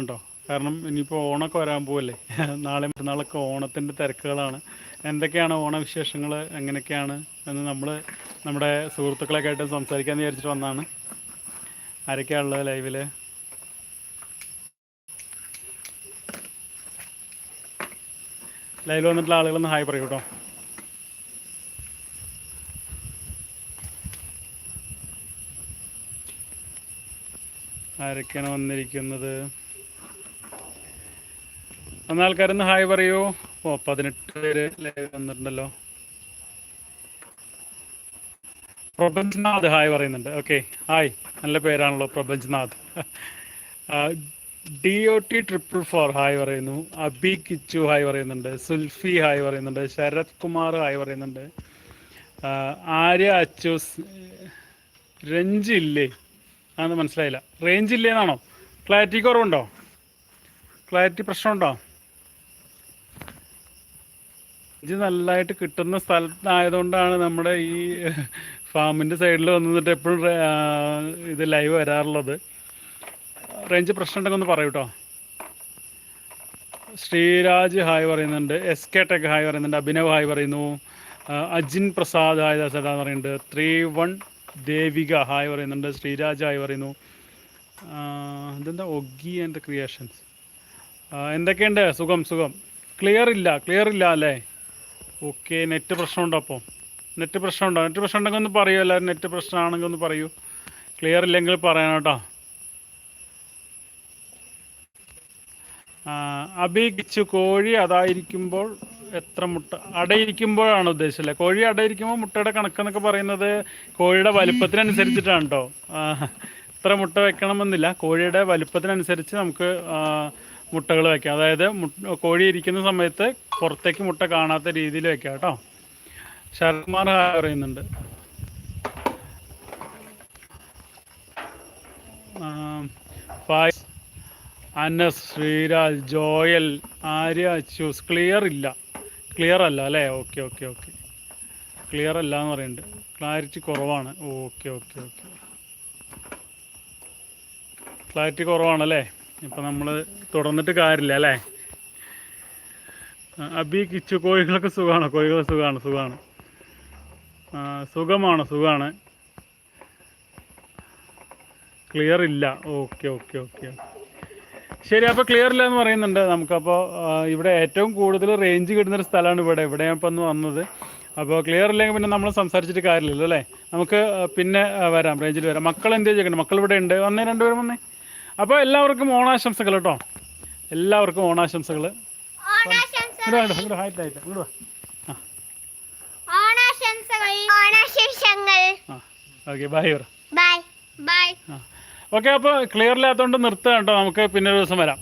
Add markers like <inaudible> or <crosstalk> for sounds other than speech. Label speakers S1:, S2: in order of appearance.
S1: കേട്ടോ കാരണം ഇനിയിപ്പോൾ ഓണമൊക്കെ വരാൻ പോവല്ലേ? <laughs> നാളെ മറ്റന്നാളൊക്കെ ഓണത്തിന്റെ തിരക്കുകളാണ്. എന്തൊക്കെയാണ് ഓണവിശേഷങ്ങൾ എങ്ങനെയൊക്കെയാണ്? എന്ന് നമ്മൾ നമ്മുടെ സുഹൃത്തുക്കളൊക്കെ ആയിട്ട് സംസാരിക്കാമെന്ന് വിചാരിച്ചിട്ട് വന്നതാണ് ആരൊക്കെയാണുള്ളത് ലൈവിൽ ലൈവിൽ വന്നിട്ടുള്ള ആളുകളൊന്ന് ഹായ് പറയൂ കേട്ടോ ആരൊക്കെയാണ് വന്നിരിക്കുന്നത്? വന്ന ആൾക്കാരൊന്ന് ഹായ് പറയൂ. ഓ പതിനെട്ട് പേര് ലൈവ് വന്നിട്ടുണ്ടല്ലോ. പ്രപഞ്ച്നാഥ് ഹായ് പറയുന്നുണ്ട്. Okay hi. നല്ല പേരാണല്ലോ Prapanchnath D O T triple four hi പറയുന്നു. അബി കിച്ചു ഹായ് പറയുന്നുണ്ട്. സുൽഫി ഹായ് പറയുന്നുണ്ട്. ശരത് കുമാർ ഹായ് പറയുന്നുണ്ട്. ആര്യ അച്ചൂസ് രഞ്ജ് ഇല്ലേ? അതൊന്നും മനസ്സിലായില്ല. റേഞ്ച് ഇല്ലേന്നാണോ? ക്ലാരിറ്റി കുറവുണ്ടോ? ക്ലാരിറ്റി പ്രശ്നമുണ്ടോ? റേഞ്ച് നല്ലതായിട്ട് കിട്ടുന്ന സ്ഥലത്തായതുകൊണ്ടാണ് നമ്മുടെ ഈ ഫാമിന്റെ സൈഡിൽ വന്നിട്ട് എപ്പോഴും ഇത് ലൈവ് വരാറുള്ളത്. റേഞ്ച് പ്രശ്നം ഉണ്ടെങ്കിൽ ഒന്ന് പറയൂ കേട്ടോ ശ്രീരാജ് ഹായ് പറയുന്നുണ്ട് എസ് കെ ടെക് ഹായ് പറയുന്നുണ്ട് അഭിനവ് ഹായ് പറയുന്നു. അജിൻ പ്രസാദ് ഹായ് ദാസേട്ടാ പറയുന്നുണ്ട് ത്രീ വൺ ദേവിക ഹായ് പറയുന്നുണ്ട് ശ്രീരാജ് ഹായ് പറയുന്നു. എന്തെന്താ ഒഗി ആൻഡ് ക്രിയേഷൻസ് എന്തൊക്കെയുണ്ട്? സുഖം സുഖം. ക്ലിയർ ഇല്ല ക്ലിയർ ഇല്ല അല്ലേ? ഓക്കെ നെറ്റ് പ്രശ്നമുണ്ടോ അപ്പോൾ നെറ്റ് പ്രശ്നമുണ്ടോ? നെറ്റ് പ്രശ്നം ഉണ്ടെങ്കിൽ ഒന്ന് പറയൂ എല്ലാവരും നെറ്റ് പ്രശ്നമാണെങ്കിൽ ഒന്ന് പറയൂ. ക്ലിയർ ഇല്ലെങ്കിൽ പറയണം കേട്ടോ. കിച്ചു കോഴി അതായിരിക്കുമ്പോൾ എത്ര മുട്ട? അടയിരിക്കുമ്പോഴാണ് ഉദ്ദേശിച്ചത് കോഴി അടയിരിക്കുമ്പോൾ മുട്ടയുടെ കണക്കെന്നൊക്കെ പറയുന്നത് കോഴിയുടെ വലിപ്പത്തിനനുസരിച്ചിട്ടാണ് കേട്ടോ. എത്ര മുട്ട വെക്കണമെന്നില്ല. കോഴിയുടെ വലിപ്പത്തിനനുസരിച്ച് നമുക്ക് മുട്ടകൾ വയ്ക്കാം അതായത് കോഴി ഇരിക്കുന്ന സമയത്ത് പുറത്തേക്ക് മുട്ട കാണാത്ത രീതിയിൽ വെക്കാം കേട്ടോ ശരത്കുമാർ ഹായ് പറയുന്നുണ്ട്. അനസ് ശ്രീരാജ് ജോയൽ ആര്യ അച്ചൂസ് ക്ലിയർ ഇല്ല. ക്ലിയർ അല്ല അല്ലേ? Okay okay okay. ക്ലിയർ അല്ല എന്ന് പറയുന്നുണ്ട്. ക്ലാരിറ്റി കുറവാണ്. Okay okay okay. ക്ലാരിറ്റി കുറവാണല്ലേ? ഇപ്പം നമ്മൾ തുടർന്നിട്ട് കാര്യമില്ല അല്ലേ? അബി കിച്ചു കോഴികളൊക്കെ സുഖമാണ് കോഴികൾ സുഖമാണ് സുഖമാണ്. സുഖമാണ് സുഖമാണ്. ക്ലിയർ ഇല്ല. ഓക്കെ ഓക്കെ ഓക്കെ ശരി അപ്പോൾ ക്ലിയർ ഇല്ല എന്ന് പറയുന്നുണ്ട് നമുക്കപ്പോൾ ഇവിടെ ഏറ്റവും കൂടുതൽ റേഞ്ച് കിട്ടുന്നൊരു സ്ഥലമാണ് ഇവിടെ. ഇവിടെ ഞാൻ വന്നത്. അപ്പോൾ ക്ലിയർ ഇല്ലെങ്കിൽ പിന്നെ നമ്മൾ സംസാരിച്ചിട്ട് കാര്യമില്ലല്ലോ അല്ലേ? നമുക്ക് പിന്നെ വരാം. റേഞ്ചിൽ വരാം. മക്കൾ എന്ത് ചെയ്യണം മക്കൾ ഇവിടെ ഉണ്ട്. വന്നേ രണ്ടുപേരും വന്നേ. അപ്പോൾ എല്ലാവർക്കും ഓണാശംസകൾ കേട്ടോ. എല്ലാവർക്കും ഓണാശംസകൾ ഇങ്ങോട്ട് ഇങ്ങോട്ട് ഹൈറ്റ് ആയിട്ട് ഇങ്ങോട്ട്
S2: ഓണാശംസകൾ.
S1: Okay bye
S2: bye bye
S1: okay അപ്പോൾ ക്ലിയർ ഇല്ലാത്തതുകൊണ്ട് നിർത്തുക കേട്ടോ. നമുക്ക് പിന്നെ ഒരു ദിവസം വരാം.